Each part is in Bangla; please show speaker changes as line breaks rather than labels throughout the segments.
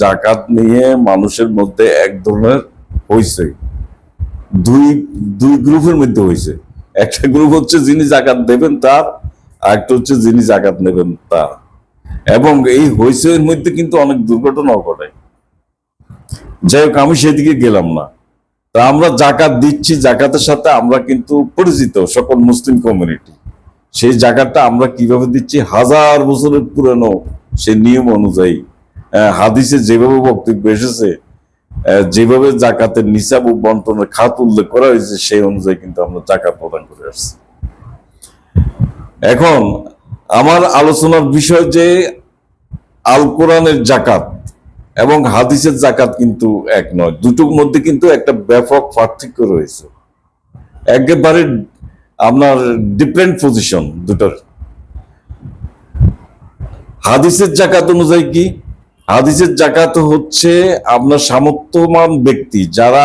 জাকাত নিয়ে মানুষের মধ্যে এক ধরনের হয়েছে দুই দুই গ্রুপের মধ্যে হয়েছে একটা গ্রুপ হচ্ছে যিনি জাকাত দেবেন তার, আর একটা হচ্ছে যিনি জাকাত নেবেন তার। এবং এই হইসের মধ্যে কিন্তু অনেক দুর্ঘটনাও ঘটে। যাই হোক, আমি সেদিকে গেলাম না। তা আমরা জাকাত দিচ্ছি, জাকাতের সাথে আমরা কিন্তু পরিচিত সকল মুসলিম কমিউনিটি সেই জাকাতটা আমরা কীভাবে দিচ্ছি? হাজার বছরের পুরানো সেই নিয়ম অনুযায়ী। হাদিসে যেভাবে বক্তব্য এসেছে যেভাবে জাকাতের নিসাব ও বন্টনের খাত উল্লেখ করা হয়েছে, সেই অনুযায়ী কিন্তু আমরা জাকাত প্রদান করে আসছি। এখন, আমার আলোচনার বিষয় যে আল কোরআনের জাকাত এবং হাদিসের জাকাত কিন্তু এক নয়, দুটোর মধ্যে কিন্তু একটা ব্যাপক পার্থক্য রয়েছে। একেবারে আপনার ডিফারেন্ট পজিশন দুটোর। হাদিসের জাকাত অনুযায়ী কি? হাদিসের জাকাত হচ্ছে আপনার সামর্থ্যবান ব্যক্তি, যারা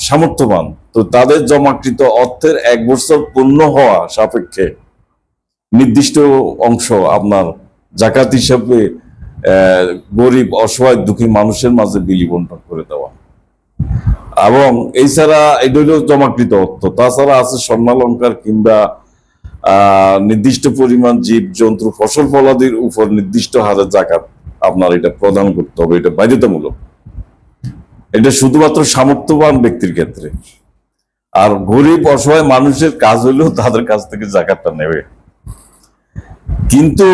সামর্থ্যবান, তো তাদের জমাকৃত অর্থের এক বছর পূর্ণ হওয়া সাপেক্ষে নির্দিষ্ট অংশ আপনার জাকাত হিসাবে গরিব, অসহায়, দুঃখী মানুষের মাঝে বিলি বন্টন করে দেওয়া। এবং এছাড়া এটা জমাকৃত অর্থ। তাছাড়া আছে স্বর্ণালঙ্কার কিংবা নির্দিষ্ট পরিমাণ জীব, জন্তু, ফসল, ফলাদির উপর নির্দিষ্ট হারে জাকাত আপনার এটা প্রদান করতে হবে, এটা বাধ্যতামূলক। এটা শুধুমাত্র সামর্থ্যবান ব্যক্তির ক্ষেত্রে। আর গরিব, অসহায় মানুষের কাজ হলেও তাদের কাছ থেকে জাকাতটা নেবে। কিন্তু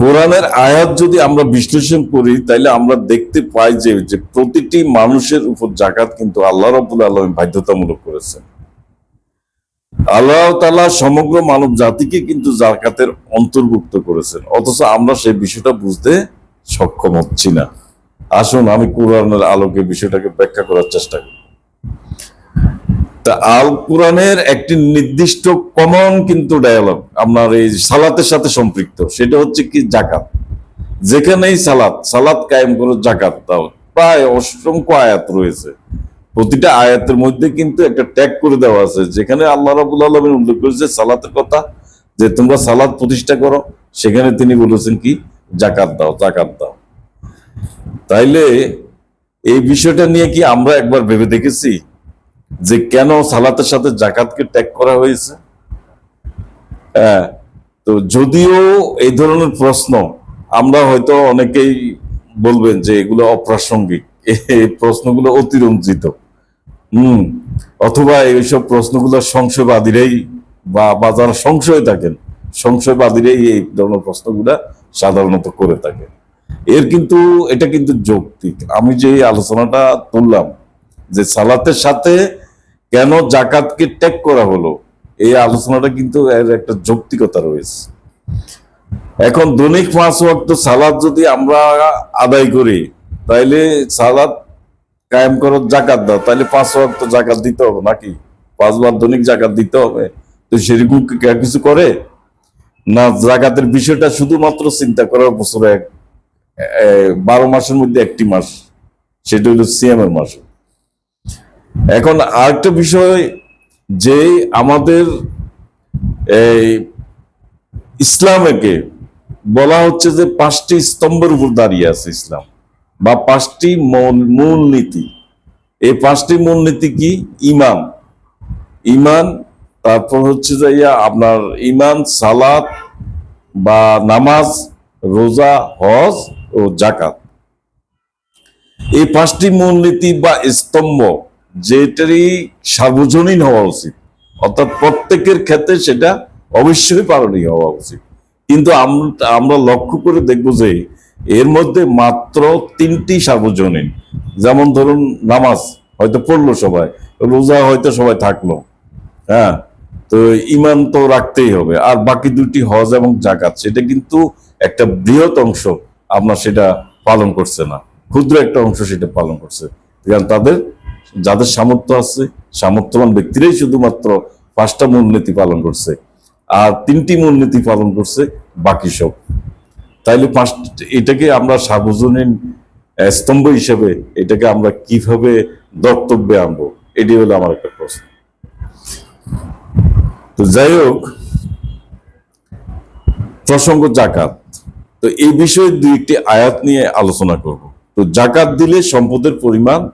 কোরআনের আয়াত যদি আমরা বিশ্লেষণ করি তাহলে আমরা দেখতে পাই যে প্রতিটি মানুষের উপর জাকাত কিন্তু আল্লাহ রবুল আলম বাধ্যতামূলক করেছেন। আল্লাহ তালা সমগ্র মানব জাতিকে কিন্তু জাকাতের অন্তর্ভুক্ত করেছেন। অথচ আমরা সেই বিষয়টা বুঝতে সক্ষম হচ্ছি না। আসুন, আমি কোরআনের আলোকে বিষয়টাকে ব্যাখ্যা করার চেষ্টা করি। তা আল কোরআনের একটি নির্দিষ্ট কমন কিন্তু ডায়ালগ আপনার এই সালাতের সাথে সম্পৃক্ত। সেটা হচ্ছে কি জাকাত। যেখানেই সালাত সালাত কায়েম করে জাকাত দাও। প্রায় অসংখ্য আয়াত রয়েছে। প্রতিটা আয়াতের মধ্যে কিন্তু একটা ট্যাগ করে দেওয়া আছে, যেখানে আল্লাহ রাবুল আলমের উল্লেখ করেছে সালাতের কথা, যে তোমরা সালাত প্রতিষ্ঠা করো, সেখানে তিনি বলেছেন কি? জাকাত দাও জাকাত দাও। তাইলে এই বিষয়টা নিয়ে কি আমরা একবার ভেবে দেখেছি যে কেন সালাতের সাথে জাকাতকে ট্যাগ করা হয়েছে? হ্যাঁ তো যদিও এই ধরনের প্রশ্ন, আমরা হয়তো অনেকেই বলবেন যে এগুলো অপ্রাসঙ্গিক এই প্রশ্নগুলো অতিরঞ্জিত। হম, অথবা এইসব প্রশ্নগুলো সংশয়বাদীরাই বা বা যারা সংশয় থাকেন, সংশয়বাদীরাই এই ধরনের প্রশ্নগুলা সাধারণত করে থাকে এর কিন্তু, এটা কিন্তু যৌক্তিক। আমি যে আলোচনাটা তুললাম, যে সালাতের সাথে কেন জাকাতকে ট্যাগ করা হলো, এই আলোচনাটা কিন্তু এর একটা যৌক্তিকতা রয়েছে। এখন দৈনিক পাঁচ ওয়াক্ত সালাদ যদি আমরা আদায় করি, তাইলে সালাদ কায়েম করো, জাকাত দাও। তাহলে পাঁচ ওয়াক্ত জাকাত দিতে হবে নাকি? পাঁচবার দৈনিক জাকাত দিতে হবে। তো সেরকম কিছু করে? না, জাকাতের বিষয়টা শুধুমাত্র চিন্তা করার বছরে বারো মাসের মধ্যে একটি মাস। সেটা হলো সিএমের মাস। এখন আরেকটা বিষয়, যে আমাদের এই ইসলামকে বলা হচ্ছে যে পাঁচটি স্তম্ভের উপর দাঁড়িয়ে আছে ইসলাম। বা পাঁচটি মূল নীতি। এই পাঁচটি মূল নীতি কি? ইমান ইমান তারপর হচ্ছে যে ইয়া, আপনার ইমান সালাত বা নামাজ, রোজা, হজ ও জাকাত এই পাঁচটি মূলনীতি বা স্তম্ভ যেটারই সার্বজনীন হওয়া উচিত। অর্থাৎ প্রত্যেকের ক্ষেত্রে সেটা অবশ্যই পালনীয় হওয়া উচিত। কিন্তু আমরা লক্ষ্য করে দেখব যে এর মধ্যে মাত্র তিনটি সার্বজনীন। যেমন ধরুন নামাজ হয়তো পড়ল সবাই, রোজা হয়তো সবাই থাকল। হ্যাঁ তো ইমান তো রাখতেই হবে। আর বাকি দুটি হজ এবং জাকাত সেটা কিন্তু একটা বৃহৎ অংশ আপনার সেটা পালন করছে না। ক্ষুদ্র একটা অংশ সেটা পালন করছে। কারণ তাদের, যাদের সামর্থ্য আছে, সামর্থ্যবান ব্যক্তিরাই শুধুমাত্র পাঁচটা মূলনীতি পালন করছে। আর তিনটি মূলনীতি পালন করছে বাকি সব। তাইলে পাঁচ, এটাকে আমরা সার্বজনীন স্তম্ভ হিসেবে এটাকে আমরা কীভাবে দর্তব্যে আনব? এটি হলো আমার একটা প্রশ্ন। তো যাই হোক, প্রসঙ্গ জাকাত। তো এই বিষয়ে দুই একটি আয়াত নিয়ে আলোচনা করব। তো জাকাত দিলে সম্পদের পরিমাণ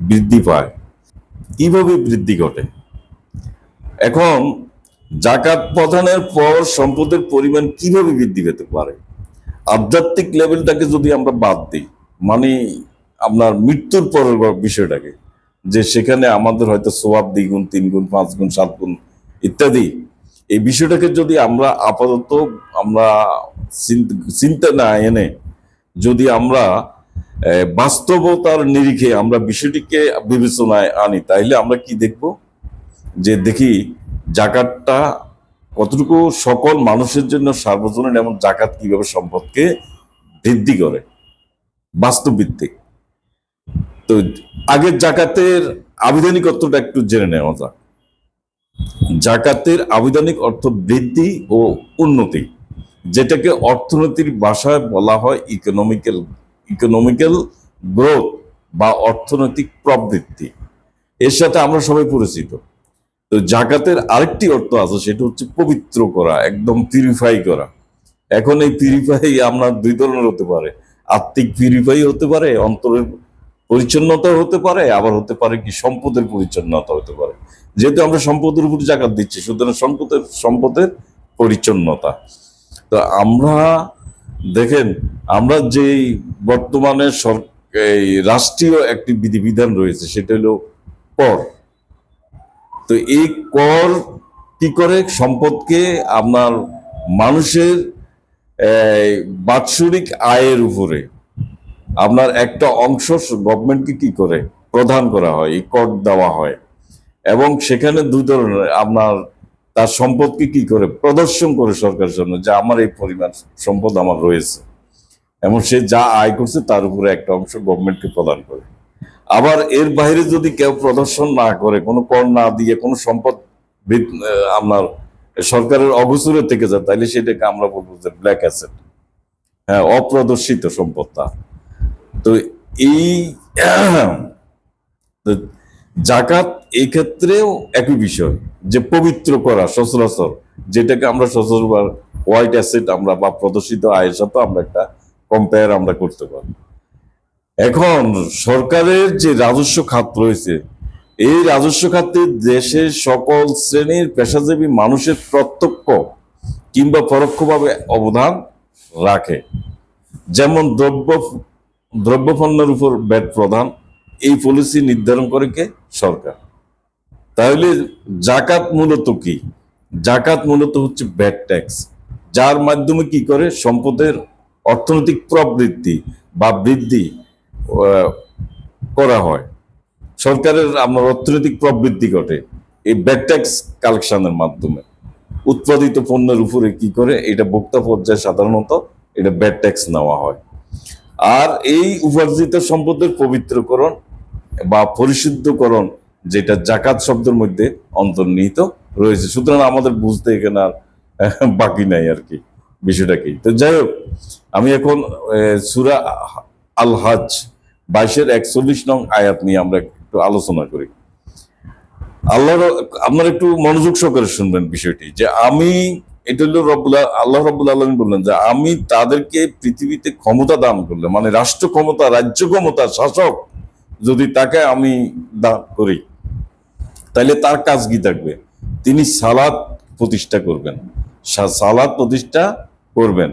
বৃদ্ধি পায়। কীভাবে বৃদ্ধি ঘটে? এখন, জাকাত প্রদানের পর সম্পদের পরিমাণ কীভাবে বৃদ্ধি পেতে পারে? আধ্যাত্মিক লেভেলটাকে যদি আমরা বাদ দিই মানে আপনার মৃত্যুর পরের বিষয়টাকে, যে সেখানে আমাদের হয়তো সোয়াব দ্বিগুণ তিন গুণ পাঁচ গুণ সাত গুণ ইত্যাদি, এই বিষয়টাকে যদি আমরা আপাতত আমরা চিন্তা না এনে যদি আমরা বাস্তবতার নিরিখে আমরা বিষয়টিকে বিবেচনায় আনি, তাইলে আমরা কি দেখব? যে দেখি জাকাতটা কতটুকু সকল মানুষের জন্য সার্বজনীন এবং জাকাত কীভাবে সম্পদকে বৃদ্ধি করে? বাস্তব ভিত্তিক তো আগের জাকাতের আবিধানিক অর্থটা একটু জেনে নেওয়া যাক। জাকাতের আবিধানিক অর্থ বৃদ্ধি ও উন্নতি, যেটাকে অর্থনীতির ভাষায় বলা হয় ইকোনমিক্যাল ইকোনমিক্যাল গ্রোথ বা অর্থনৈতিক প্রবৃত্তি। এর সাথে আমরা সবাই পরিচিত। তো জাকাতের আরেকটি অর্থ আছে, সেটা হচ্ছে পবিত্র করা, একদম পিউরিফাই করা। এখন এই পিউরিফাই আমরা দুই ধরনের হতে পারে। আত্মিক পিউরিফাই হতে পারে, অন্তরের পরিচ্ছন্নতা হতে পারে, আবার হতে পারে কি সম্পদের পরিচ্ছন্নতা হতে পারে। যেহেতু আমরা সম্পদের উপর জাকাত দিচ্ছি, সুতরাং সম্পদের সম্পদের পরিচ্ছন্নতা। তো আমরা দেখেন, আমরা যেই বর্তমানে সর- এই রাষ্ট্রীয় একটি বিধিবিধান রয়েছে, সেটা হলো কর তো এই কর কি করে? সম্পদকে আপনার মানুষের বাৎসরিক আয়ের উপরে। আপনার একটা অংশ গভর্নমেন্টকে কি করে? প্রদান করা হয়, এই কর দেওয়া হয়। এবং সেখানে দুই ধরনের, আপনার তার সম্পদকে কি করে? প্রদর্শন করে সরকারের জন্য, যে আমার এই পরিমাণ সম্পদ আমার রয়েছে। এবং সে যা আয় করছে, তার উপরে একটা অংশ গভর্নমেন্টকে প্রদান করে। আবার এর বাইরে যদি কেউ প্রদর্শন না করে, কোনো কর না দিয়ে, কোনো সম্পদ আপনার সরকারের অগোচরে থেকে যায়, তাইলে সেটাকে আমরা বলব যে ব্ল্যাক অ্যাসেট হ্যাঁ অপ্রদর্শিত সম্পদটা তো। এই জাকাত এই ক্ষেত্রেও একই বিষয়, যে পবিত্র করা, সচরাচর, যেটাকে আমরা সচরাচর হোয়াইট অ্যাসেট আমরা বা প্রদর্শিত আয়ের সাথে আমরা একটা কম্পেয়ার আমরা করতে পারি। এখন সরকারের যে রাজস্ব খাত রয়েছে, এই রাজস্ব খাতে দেশের সকল শ্রেণির পেশাজীবী মানুষের প্রত্যক্ষ কিংবা পরোক্ষভাবে অবদান রাখে। যেমন দ্রব্য, দ্রব্যপণ্যের উপর ব্যাট প্রদান এই পলিসি নির্ধারণ করে কে? সরকার। তাহলে জাকাত মূলত কি? জাকাত মূলত হচ্ছে ব্যাট ট্যাক্স, যার মাধ্যমে কি করে? সম্পদের অর্থনৈতিক প্রবৃদ্ধি বা বৃদ্ধি করা হয়। সরকারের আমার অর্থনৈতিক প্রবৃদ্ধি ঘটে এই ব্যাট ট্যাক্স কালেকশনের মাধ্যমে। উৎপাদিত পণ্যের উপরে কি করে? এটা ভোক্তা পর্যায়ে সাধারণত এটা ব্যাট ট্যাক্স নেওয়া হয়। আর এই উপার্জিত সম্পদের পবিত্রকরণ বা পরিশুদ্ধকরণ যেটা জাকাত শব্দের মধ্যে অন্তর্নিহিত রয়েছে। সুতরাং আমাদের বুঝতে এখানে আর বাকি নাই আর কি, বিষয়টা কি? তো যাই হোক, আমি এখন সুরা আল হাজ বাইশের একচল্লিশ নং আয়াত নিয়ে আমরা একটু আলোচনা করি। আল্লাহর, আপনারা একটু মনোযোগ সহকারে শুনবেন বিষয়টি, যে আমি, এটা হলো রব্বুল্লাহ আল্লাহ রব্বুল আলমী বললেন যে আমি তাদেরকে পৃথিবীতে ক্ষমতা দান করলে মানে রাষ্ট্র ক্ষমতা, রাজ্য ক্ষমতা, শাসক যদি তাকে আমি দান করি, তাহলে তার কাজ কি থাকবে? তিনি সালাদ প্রতিষ্ঠা করবেন সালাদ প্রতিষ্ঠা করবেন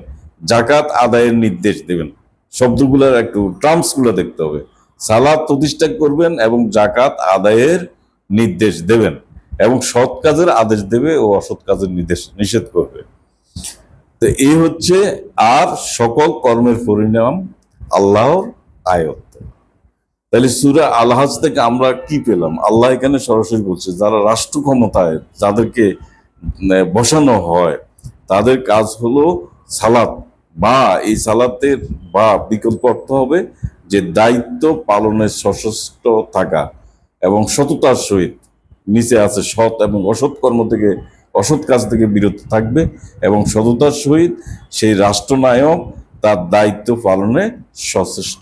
জাকাত আদায়ের নির্দেশ দেবেন। শব্দগুলোর একটু টার্মসগুলো দেখতে হবে। সালাদ প্রতিষ্ঠা করবেন এবং জাকাত আদায়ের নির্দেশ দেবেন এবং সৎ কাজের আদেশ দেবে ও অসৎ কাজের নির্দেশ নিষেধ করবে। তো এই হচ্ছে আর সকল কর্মের পরিণাম আল্লাহর আয়ত্ত। তাহলে সুরা আলহাজ থেকে আমরা কি পেলাম? আল্লাহ এখানে সরাসরি বলছে, যারা রাষ্ট্র ক্ষমতায়, যাদেরকে বসানো হয়, তাদের কাজ হলো সালাত বা এই সালাতের বা বিকল্প অর্থ হবে যে দায়িত্ব পালনের সশস্ত্র থাকা এবং সততার সহিত নিচে আছে সৎ এবং অসৎ কর্ম থেকে, অসৎ কাজ থেকে বিরত থাকবে এবং সততার সহিত সেই রাষ্ট্রনায়ক তার দায়িত্ব পালনে সচেষ্ট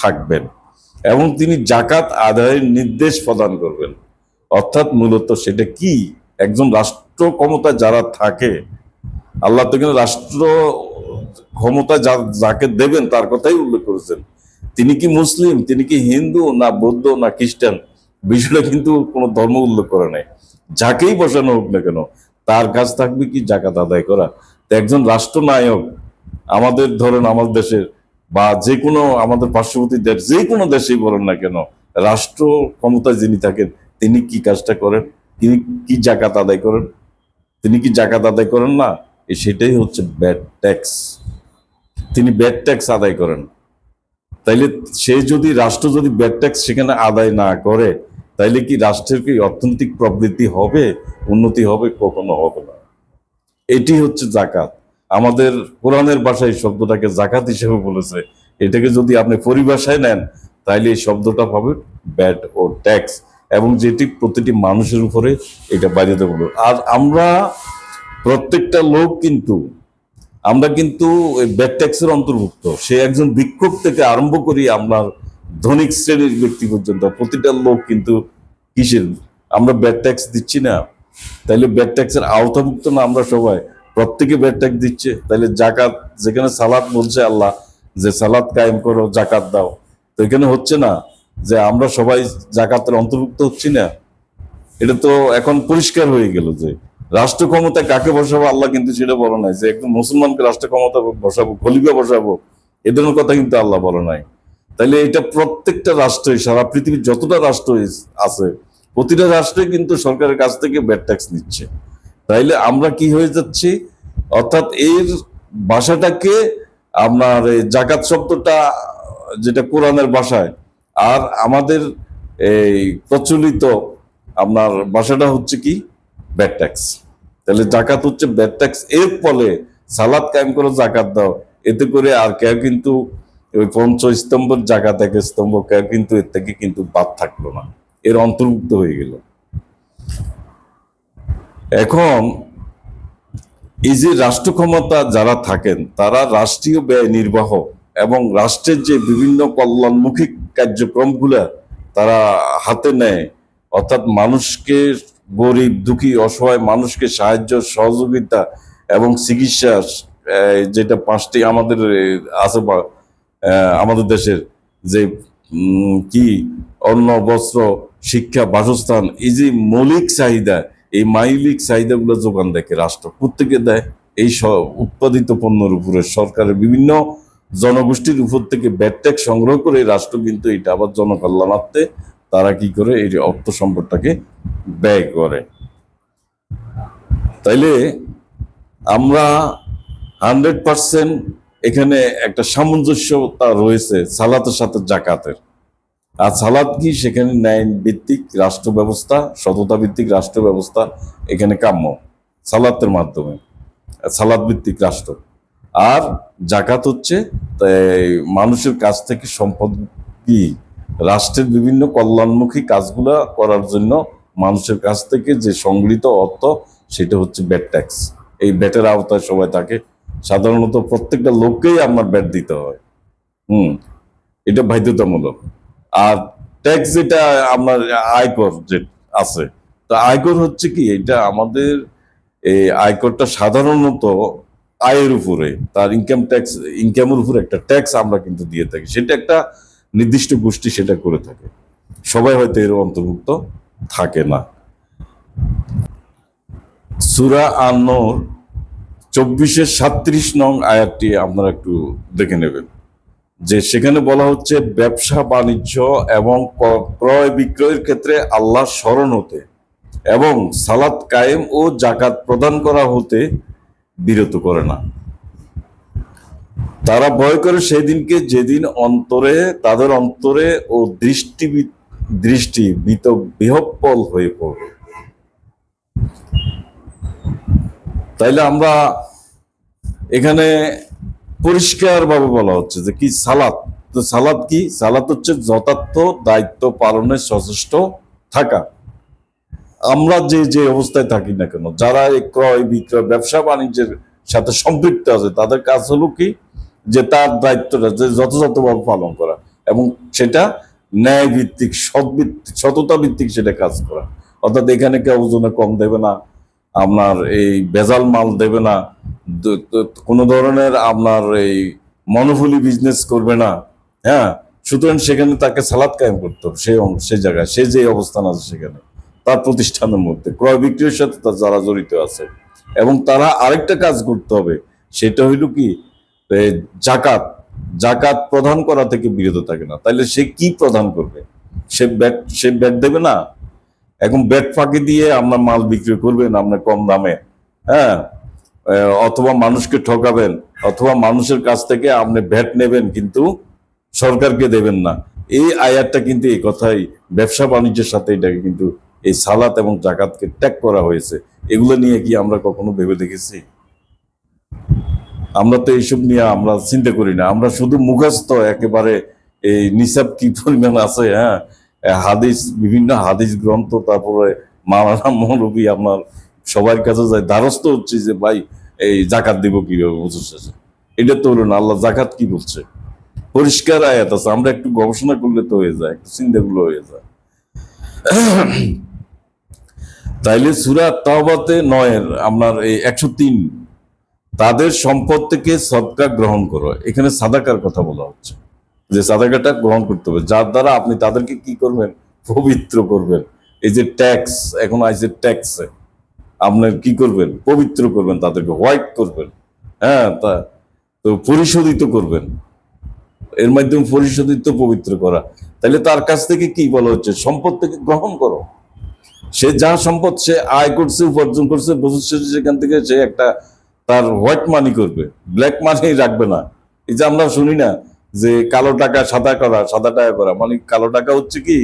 থাকবেন এবং তিনি জাকাত আদায়ের নির্দেশ প্রদান করবেন। অর্থাৎ মূলত সেটা কি? একজন রাষ্ট্র ক্ষমতা যারা থাকে আল্লাহ তো কিন্তু রাষ্ট্র ক্ষমতা যা- যাকে দেবেন তার কথাই উল্লেখ করেছেন। তিনি কি মুসলিম? তিনি কি হিন্দু না বৌদ্ধ না খ্রিস্টান? বিষয়টা কিন্তু কোনো ধর্ম উল্লেখ করে নাই। যাকেই বসানো হোক না কেন, তার কাজ থাকবে কি জাকাত আদায় করা? তো একজন রাষ্ট্রনায়ক আমাদের ধরেন আমাদের দেশের বা যে কোনো আমাদের পার্শ্ববর্তী দেশ, যে কোনো দেশেই বলেন না কেন, রাষ্ট্র ক্ষমতায় যিনি থাকেন, তিনি কি কাজটা করেন? তিনি কি জাকাত আদায় করেন? তিনি কি জাকাত আদায় করেন না? সেটাই হচ্ছে ব্যাড ট্যাক্স তিনি ব্যাড ট্যাক্স আদায় করেন। তাইলে সে যদি, রাষ্ট্র যদি ব্যাড ট্যাক্স সেখানে আদায় না করে, তাইলে কি রাষ্ট্রের কি অর্থনৈতিক প্রবৃদ্ধি হবে, উন্নতি হবে, কখনো হবে না। এটি হচ্ছে জাকাত। আমাদের কোরআনের ভাষায় শব্দটাকে জাকাত হিসেবে বলেছে। এটাকে যদি আপনি পরিভাষায় নেন তাহলে এই শব্দটা পাবে ব্যাড ও ট্যাক্স এবং যেটি প্রতিটি মানুষের উপরে এটা বাড়িয়ে দেবো। আর আমরা প্রত্যেকটা লোক কিন্তু, আমরা কিন্তু ব্যাড ট্যাক্সের অন্তর্ভুক্ত। সে একজন বিক্ষোভ থেকে আরম্ভ করি আমরা ধনিক শ্রেণির ব্যক্তি পর্যন্ত। প্রতিটা লোক কিন্তু কিসের? আমরা ব্যাড ট্যাক্স দিচ্ছি না। তাইলে ব্যাড ট্যাক্সের আওতাভুক্ত না আমরা সবাই। প্রত্যেকে ব্যাড ট্যাক্স দিচ্ছে। তাইলে জাকাত, যেখানে সালাদ বলছে আল্লাহ যে সালাদ কায়েম করো, জাকাত দাও। তো এখানে হচ্ছে না যে আমরা সবাই জাকাতের অন্তর্ভুক্ত হচ্ছি না। এটা তো এখন পরিষ্কার হয়ে গেল যে রাষ্ট্র ক্ষমতায় কাকে বসাবো, আল্লাহ কিন্তু সেটা বলে নাই। যে একজন মুসলমানকে রাষ্ট্র ক্ষমতা বসাবো, খলিফা বসাবো, এ ধরনের কথা কিন্তু আল্লাহ বলে নাই। তাইলে এটা প্রত্যেকটা রাষ্ট্রে সারা পৃথিবীর যতটা রাষ্ট্র আছে, প্রতিটা রাষ্ট্রে কিন্তু সরকারের কাছ থেকে ব্যাড ট্যাক্স নিচ্ছে। তাইলে আমরা কি হয়ে যাচ্ছি? অর্থাৎ এর ভাষাটাকে আপনার জাকাত শব্দটা, যেটা কোরআনের ভাষায়, আর আমাদের এই প্রচলিত আপনার ভাষাটা হচ্ছে কি? ব্যাড ট্যাক্স তাহলে জাকাত হচ্ছে ব্যাড ট্যাক্স এর ফলে সালাদ কায়েম করে জাকাত দাও। এতে করে আর কেউ কিন্তু ওই পঞ্চ স্তম্ভের জাকাত এক স্তম্ভ, কেউ কিন্তু এর থেকে কিন্তু বাদ থাকল না। এর অন্তর্ভুক্ত হয়ে গেল। এখন এই যে রাষ্ট্র ক্ষমতা যারা থাকেন, তারা রাষ্ট্রীয় ব্যয় নির্বাহ এবং রাষ্ট্রের যে বিভিন্ন কল্যাণমুখী কার্যক্রমগুলা তারা হাতে নেয়। অর্থাৎ মানুষকে গরিব, দুঃখী, অসহায় মানুষকে সাহায্য, সহযোগিতা এবং চিকিৎসা যেটা পাঁচটি আমাদের আছে আমাদের দেশের যে কি, অন্ন, বস্ত্র, শিক্ষা, বাসস্থান, এই যে মৌলিক চাহিদা, এই মৌলিক চাহিদাগুলো যোগান দেখে রাষ্ট্র? প্রত্যেকে দেয়। এই উৎপাদিত পণ্যের উপরে সরকারের বিভিন্ন জনগোষ্ঠীর উপর থেকে ব্যাট সংগ্রহ করে রাষ্ট্র কিন্তু এটা আবার জনকল্যাণার্থে তারা কি করে এই অর্থ সম্পদটাকে ব্যয় করে? তাইলে আমরা হান্ড্রেড পার্সেন্ট এখানে একটা সামঞ্জস্যতা রয়েছে সালাতের সাথে জাকাতের। আর সালাদ কি? সেখানে ন্যায় ভিত্তিক রাষ্ট্র ব্যবস্থা সততা ভিত্তিক রাষ্ট্র ব্যবস্থা এখানে কাম্য সালাতের মাধ্যমে সালাদ ভিত্তিক রাষ্ট্র। আর জাকাত হচ্ছে মানুষের কাছ থেকে সম্পদ কি? রাষ্ট্রের বিভিন্ন কল্যাণমুখী কাজগুলা করার জন্য মানুষের কাছ থেকে যে সংগৃহীত অর্থ, সেটা হচ্ছে ব্যাট ট্যাক্স। এই ব্যাটের আওতায় সবাই থাকে। সাধারণত প্রত্যেকটা লোককেই আপনার ব্যাট দিতে হয়। হুম, এটা বাধ্যতামূলক। আর ট্যাক্স যেটা আপনার আয়কর যে আছে, তা আয়কর হচ্ছে কি, এটা আমাদের এই আয়করটা সাধারণত আয়ের উপরে, তার ইনকাম ট্যাক্স ইনকামের উপরে একটা ট্যাক্স আমরা কিন্তু দিয়ে থাকি। সেটা একটা নির্দিষ্ট গোষ্ঠী সেটা করে থাকে। সবাই হয়তো এর অন্তর্ভুক্ত থাকে না। সুরা আনোর চব্বিশের সাত্রিশ নং আয়াতটি আপনারা একটু দেখে নেবেন। যে সেখানে বলা হচ্ছে, ব্যবসা বাণিজ্য এবং ক্রয় বিক্রয়ের ক্ষেত্রে আল্লাহ স্মরণ হতে এবং সালাত কায়েম ও জাকাত প্রদান করা হতে বিরত করে না। তারা ভয় করে সেই দিনকে যেদিন অন্তরে, তাদের অন্তরে ও দৃষ্টি দৃষ্টি বিহব্বল হয়ে পড়বে। তাইলে আমরা এখানে পরিষ্কারভাবে বলা হচ্ছে যে কি সালাত? তো সালাত কি? সালাত হচ্ছে যথার্থ দায়িত্ব পালনের সচেষ্ট থাকা। আমরা যে যে অবস্থায় থাকি না কেন, যারা ক্রয়, বিক্রয় ব্যবসা বাণিজ্যের সাথে সম্পৃক্ত আছে, তাদের কাজ হলো কি? যে তার দায়িত্বটা, যে যথাযথভাবে পালন করা এবং সেটা ন্যায় ভিত্তিক সৎ ভিত্তিক সততা ভিত্তিক সেটা কাজ করা। অর্থাৎ এখানে কেউ ওজনে কম দেবে না, আপনার এই বেজাল মাল দেবে না কোনো ধরনের আপনার এই মনোফুলি বিজনেস করবে না হ্যাঁ? সুতরাং সেখানে তাকে সালাদ কায়েম করতে হবে, সেই সেই জায়গায়, সে যে অবস্থান আছে সেখানে, তার প্রতিষ্ঠানের মধ্যে, ক্রয় বিক্রির সাথে তার যারা জড়িত আছে। এবং তারা আরেকটা কাজ করতে হবে, সেটা হইল কি? জাকাত জাকাত প্রদান করা থেকে বিরত থাকে না। তাইলে সে কি প্রদান করবে? সে ব্যাট সে ব্যাট দেবে না? এখন ব্যাট ফাঁকি দিয়ে আপনার মাল বিক্রি করবেন, আপনার কম দামে হ্যাঁ? অথবা মানুষকে ঠকাবেন, অথবা মানুষের কাছ থেকে আপনি ভ্যাট নেবেন, কিন্তু সরকারকে দেবেন না। এই আয়াতটা কিন্তু এই কথাই, ব্যবসা বাণিজ্যের সাথে এটাকে কিন্তু এই সালাত এবং জাকাতকে ত্যাগ করা হয়েছে। এগুলো নিয়ে কি আমরা কখনো ভেবে দেখেছি? আমরা তো এইসব নিয়ে আমরা চিন্তা করি না। আমরা শুধু মুখস্থ একেবারে এই নিসাব কি পরিমাণ আছে হ্যাঁ? হাদিস, বিভিন্ন হাদিস গ্রন্থ, তারপরে মাওলানা মৌলবী আপনার সবার কাছে যায়। দ্বারস্থ হচ্ছে যে, ভাই, এই জাকাত দিব কীভাবে বছর শেষে এটা তো হলো না, আল্লাহ জাকাত কি বলছে? পরিষ্কার আয়াত আছে, আমরা একটু গবেষণা করলে তো হয়ে যায়, একটু চিন্তা করলে হয়ে যায়। তাইলে সুরা তাওবাতে নয়ের, আপনার এই একশো তিন তাদের সম্পদ থেকে সদকা গ্রহণ করো। এখানে সাদাকার কথা বলা হচ্ছে। যে সাদাকাটা গ্রহণ করতে হবে। যার দ্বারা আপনি তাদেরকে কি করবেন? পবিত্র করবেন। এই যে ট্যাক্স, এখন আইসে ট্যাক্স আপনার কি করবেন? পবিত্র করবেন তাদেরকে। হোয়াইট করবেন। হ্যাঁ তা তো পরিশোধিত করবেন। এর মাধ্যমে পরিশোধিত পবিত্র করা। তাহলে তার কাছ থেকে কি বলা হচ্ছে? সম্পদ থেকে গ্রহণ করো। সে যা সম্পদ সে আয় করছে, উপার্জন করছে, বছর সেখান থেকে সে একটা তার হোয়াইট মানি করবে, ব্ল্যাক মানি রাখবে না। এই যে আমরা শুনি না যে কালো টাকা সাদা করা, সাদা টাকা করা মানে কালো টাকা হচ্ছে কি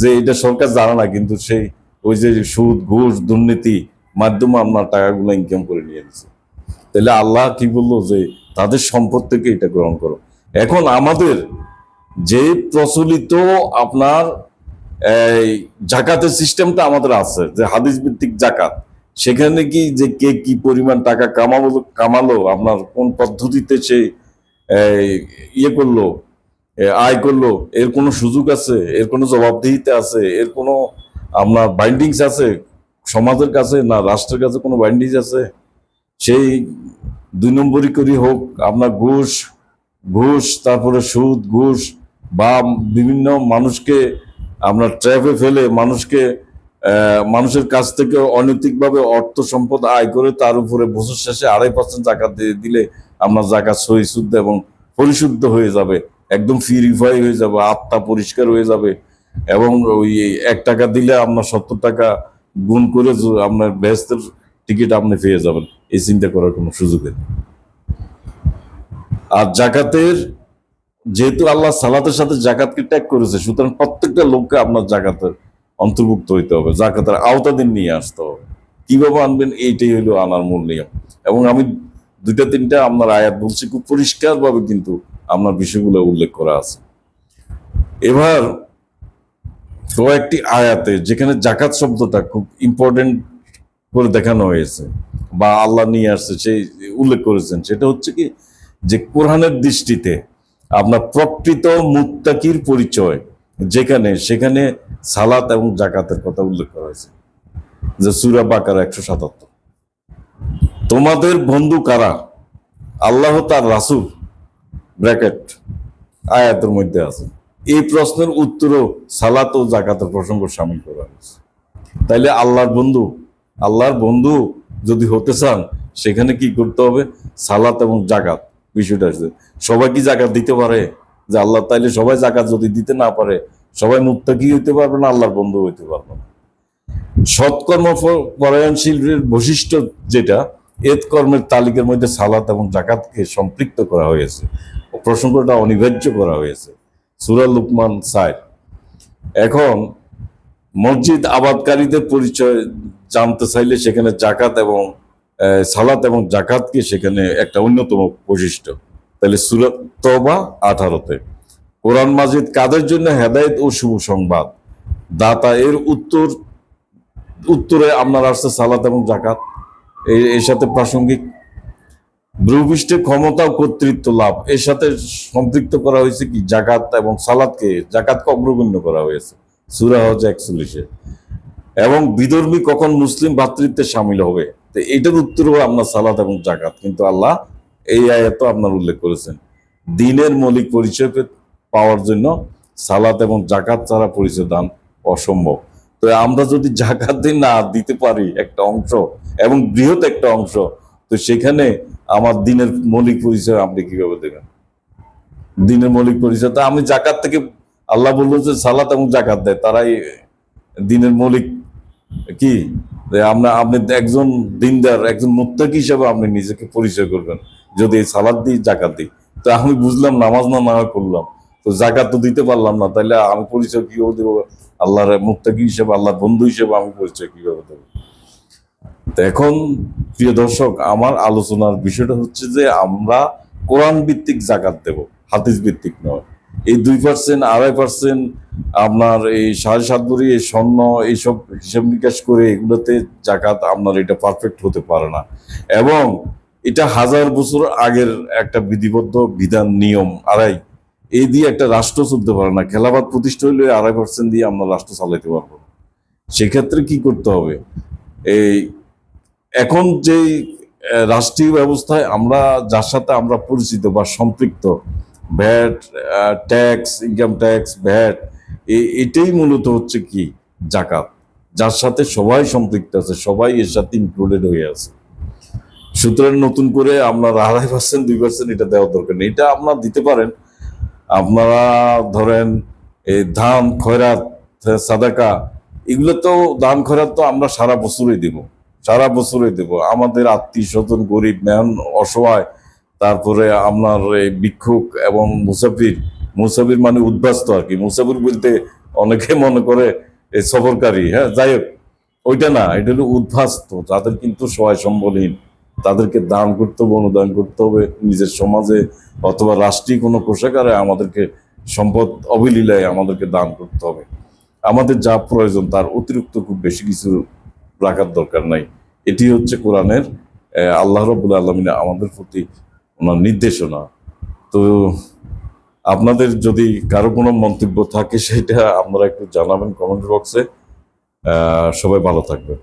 যে এটা সরকার জানে না, কিন্তু সেই ওই যে সুদ, ঘুষ, দুর্নীতি মাধ্যমে আপনার টাকাগুলো ইনকাম করে নিয়ে গেছে তাহলে আল্লাহ কি বলল যে তাদের সম্পদ থেকে এটা গ্রহণ করো। এখন আমাদের যে প্রচলিত আপনার এই জাকাতের সিস্টেমটা আমাদের আছে, যে হাদিস ভিত্তিক জাকাত সেখানে কি যে কে কি পরিমাণ টাকা কামালো কামালো? আপনার কোন পদ্ধতিতে সে ইয়ে করল আয় করল? এর কোনো সুযোগ আছে? এর কোনো জবাবদিহিতে আছে? এর কোনো আপনার বাইন্ডিংস আছে? সমাজের কাছে না রাষ্ট্রের কাছে কোনো বাইন্ডিংস আছে? সেই দুই নম্বরই করি হোক, আপনার ঘুষ ঘুষ, তারপরে সুদ, ঘুষ বা বিভিন্ন মানুষকে আপনার ট্র্যাপে ফেলে মানুষকে মানুষের কাছ থেকে অনৈতিকভাবে অর্থ সম্পদ আয় করে তার উপরে বছর শেষে আড়াই পার্সেন্ট জাকাত দিয়ে দিলে আপনার জাকাত সহি, শুদ্ধ এবং পরিশুদ্ধ হয়ে যাবে। একদম পিউরিফাই হয়ে যাবে, আত্মা পরিষ্কার হয়ে যাবে। এবং ওই এক টাকা দিলে আপনার সত্তর টাকা গুণ করে আপনার ব্যস্তের টিকিট আপনি পেয়ে যাবেন। এই চিন্তা করার কোনো সুযোগ নেই। আর জাকাতের, যেহেতু আল্লাহ সালাতের সাথে জাকাতকে ট্যাগ করেছে, সুতরাং প্রত্যেকটা লোককে আপনার জাকাতের অন্তর্ভুক্ত হইতে হবে জাকাতের আওতাধীন নিয়ে আসতে হবে। কীভাবে আনবেন? এইটাই হলো আনার মূল নিয়ম। এবং আমি দুইটা, তিনটা আপনার আয়াত বলছি, খুব পরিষ্কারভাবে কিন্তু আপনার বিষয়গুলো উল্লেখ করা আছে। এবার কয়েকটি আয়াতে যেখানে জাকাত শব্দটা খুব ইম্পর্টেন্ট করে দেখানো হয়েছে বা আল্লাহ নিয়ে আসছে, সেই উল্লেখ করেছেন। সেটা হচ্ছে কি? যে কোরআনের দৃষ্টিতে আপনার প্রকৃত মুত্তাকির পরিচয় যেখানে, সেখানে সালাত এবং জাকাতের কথা উল্লেখ করা হয়েছে, যে সুরা বাকার একশো সাতাত্তর। তোমাদের বন্ধু কারা? আল্লাহ তার রাসুল, ব্র্যাকেট, আয়াতের মধ্যে আছে। এই প্রশ্নের উত্তরও সালাত ও জাকাতের প্রসঙ্গ সামিল করা হয়েছে। তাইলে আল্লাহর বন্ধু আল্লাহর বন্ধু যদি হতে চান, সেখানে কি করতে হবে? সালাত এবং জাকাত বিষয়টা সবাই কি জাকাত দিতে পারে? যে আল্লাহ তাইলে সবাই জাকাত যদি দিতে না পারে, সবাই মুত্তাকি হইতে পারবে না, আল্লাহর বন্ধু হইতে পারবে না। সৎকর্ম পরায়ণশীলের বৈশিষ্ট্য যেটা, এত কর্মের তালিকার মধ্যে সালাত এবং জাকাতকে সম্পৃক্ত করা হয়েছে। প্রসঙ্গটা অনিবার্য করা হয়েছে। সুরা লুকমান সাইড এখন মসজিদ আবাদকারীদের পরিচয় জানতে চাইলে সেখানে জাকাত এবং সালাত এবং জাকাতকে সেখানে একটা অন্যতম বৈশিষ্ট্য। তাহলে সুরত তবা আঠারোতে। কোরআন মাজিদ কাদের জন্য হেদায়েত ও শুভ সংবাদ? দাতা এর উত্তর, উত্তরে আপনার আসছে সালাত এবং জাকাত এর সাথে প্রাসঙ্গিক। ভূপৃষ্ঠের ক্ষমতা ও কর্তৃত্ব লাভ। এর সাথে সম্পৃক্ত করা হয়েছে কি? জাকাত এবং সালাদকে জাকাতকে অগ্রগণ্য করা হয়েছে। সুরা হজ একচল্লিশে। এবং বিধর্মী কখন মুসলিম ভাতৃত্বে সামিল হবে? তো এটার উত্তরও আপনার সালাত এবং জাকাত কিন্তু আল্লাহ এই আয়াত আপনার উল্লেখ করেছেন। দিনের মৌলিক পরিচয় পাওয়ার জন্য সালাত এবং জাকাত ছাড়া পরিচয় দান অসম্ভব। তো আমরা যদি জাকাত না দিতে পারি একটা অংশ এবং বৃহৎ একটা অংশ, তো সেখানে আমার দিনের মৌলিক পরিচয় আপনি কীভাবে দেবেন? দিনের মৌলিক পরিচয় তো আমি জাকাত থেকে আল্লাহ বলল যে সালাত এবং জাকাত দেয়, তারাই দিনের মৌলিক কি? আমরা, আপনি একজন দিনদার, একজন মুত্তাকি হিসাবে আপনি নিজেকে পরিচয় করবেন। যদি সালাদ দিই, জাকাত দিই। তো আমি বুঝলাম, নামাজ না না করলাম। তো জাকাত তো দিতে পারলাম না তাহলে আমি পরিচয় কীভাবে দেবো? আল্লাহর মুত্তাকি হিসেবে, আল্লাহর বন্ধু হিসেবে আমি পরিচয় কীভাবে দেবো? তো এখন, প্রিয় দর্শক, আমার আলোচনার বিষয়টা হচ্ছে যে, আমরা কোরআন ভিত্তিক জাকাত দেব হাদিস ভিত্তিক নয়। এই দুই পার্সেন্ট আড়াই পার্সেন্ট আপনার এই সাড়ে সাত ভরি, এই স্বর্ণ, এইসব হিসাব নিকাশ করে এগুলোতে জাকাত, আপনার এটা পারফেক্ট হতে পারে না। এবং এটা হাজার বছর আগের একটা বিধিবদ্ধ বিধান নিয়ম আড়াই। এই দিয়ে একটা রাষ্ট্র চলতে পারে না। খেলাবাদ প্রতিষ্ঠা হইলে আড়াই পার্সেন্ট দিয়ে আমরা রাষ্ট্র চালাইতে পারব। সেক্ষেত্রে কি করতে হবে? এই এখন আহ, রাষ্ট্রীয় ব্যবস্থায় আমরা যার সাথে আমরা পরিচিত বা সম্পৃক্ত VAT tax income tax VAT এটাই মূলত হচ্ছে কি? জাকাত। যার সাথে সবাই সম্পৃক্ত আছে সবাই এর সাথে ইনক্লুডেড হয়ে আছে। সুতরাং নতুন করে আপনার আড়াই পার্সেন্ট দুই পার্সেন্ট এটা দেওয়ার দরকার নেই। এটা আপনার দিতে পারেন। আপনারা ধরেন এই ধান খয়রাত সাদাকা, এগুলো তো দান খয়রাত তো আমরা সারা বছরই দেব। সারা বছরই দেব। আমাদের আত্মীয় স্বজন গরিব ম্যান অসহায়, তারপরে আপনার এই ভিক্ষুক এবং মুসাফির। মুসাফির মানে উদ্বাস্ত আর কি। মুসাফির বলতে অনেকে মনে করে এই সফরকারী হ্যাঁ যাই হোক। ওইটা না, এটা হলো উদ্বাস্ত। যাদের কিন্তু সহায় সম্বলহীন তাদেরকে দান করতে হবে, অনুদান করতে হবে, নিজের সমাজে অথবা রাষ্ট্রীয় কোনো কোষাগারে আমাদেরকে সম্পদ অবলীলায় আমাদেরকে দান করতে হবে। আমাদের যা প্রয়োজন তার অতিরিক্ত খুব বেশি কিছু রাখার দরকার নাই। এটি হচ্ছে কোরআনের আল্লাহ রবুল আলমিনে আমাদের প্রতি ওনার নির্দেশনা। তো আপনাদের যদি কারও কোনো মন্তব্য থাকে, সেটা আপনারা একটু জানাবেন কমেন্ট বক্সে। সবাই ভালো থাকবেন।